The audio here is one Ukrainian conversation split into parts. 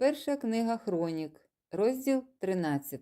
Перша книга Хронік, розділ 13.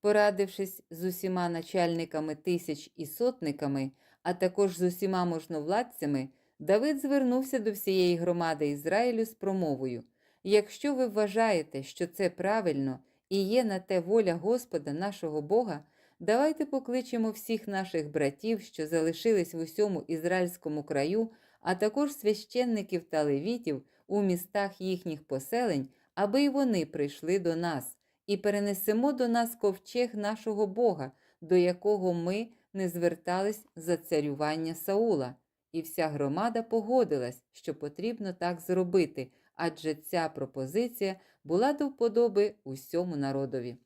Порадившись з усіма начальниками тисяч і сотниками, а також з усіма можновладцями, Давид звернувся до всієї громади Ізраїлю з промовою: Якщо ви вважаєте, що це правильно і є на те воля Господа нашого Бога, давайте покличемо всіх наших братів, що залишились в усьому ізраїльському краю, а також священників та левітів у містах їхніх поселень, аби й вони прийшли до нас, і перенесемо до нас ковчег нашого Бога, до якого ми не звертались за царювання Саула. І вся громада погодилась, що потрібно так зробити, адже ця пропозиція була до вподоби усьому народові.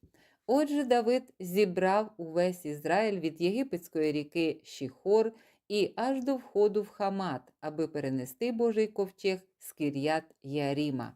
Отже, Давид зібрав увесь Ізраїль від єгипетської ріки Шіхор і аж до входу в Хамат, аби перенести Божий ковчег з Кір'ят Яріма.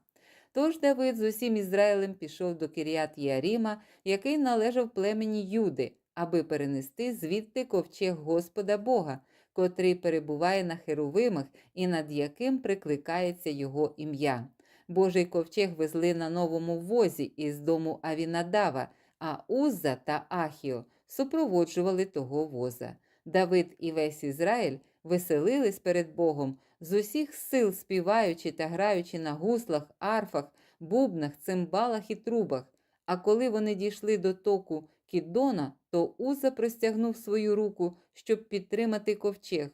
Тож Давид з усім Ізраїлем пішов до Кір'ят Яріма, який належав племені Юди, аби перенести звідти ковчег Господа Бога, котрий перебуває на Херовимах і над яким прикликається його ім'я. Божий ковчег везли на новому возі із дому Авінадава, а Узза та Ахіо супроводжували того воза. Давид і весь Ізраїль веселились перед Богом, з усіх сил співаючи та граючи на гуслах, арфах, бубнах, цимбалах і трубах. А коли вони дійшли до току Кіддона, то Уза простягнув свою руку, щоб підтримати ковчег,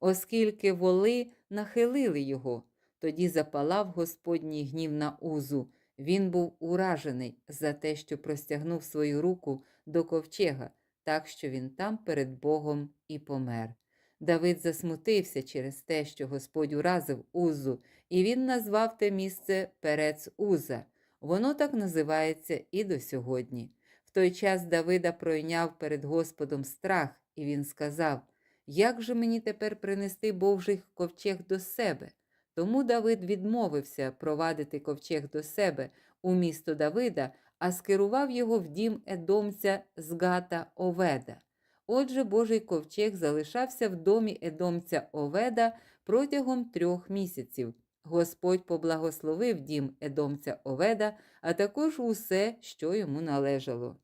оскільки воли нахилили його. Тоді запалав Господній гнів на Узу. Він був уражений за те, що простягнув свою руку до ковчега, так що він там перед Богом і помер. Давид засмутився через те, що Господь уразив Узу, і він назвав те місце Перець Уза. Воно так називається і до сьогодні. В той час Давида пройняв перед Господом страх, і він сказав: Як же мені тепер принести Божий ковчег до себе? Тому Давид відмовився провадити ковчег до себе у місто Давида, а скерував його в дім едомця Згата Оведа. Отже, Божий ковчег залишався в домі едомця Оведа протягом трьох місяців. Господь поблагословив дім едомця Оведа, а також усе, що йому належало.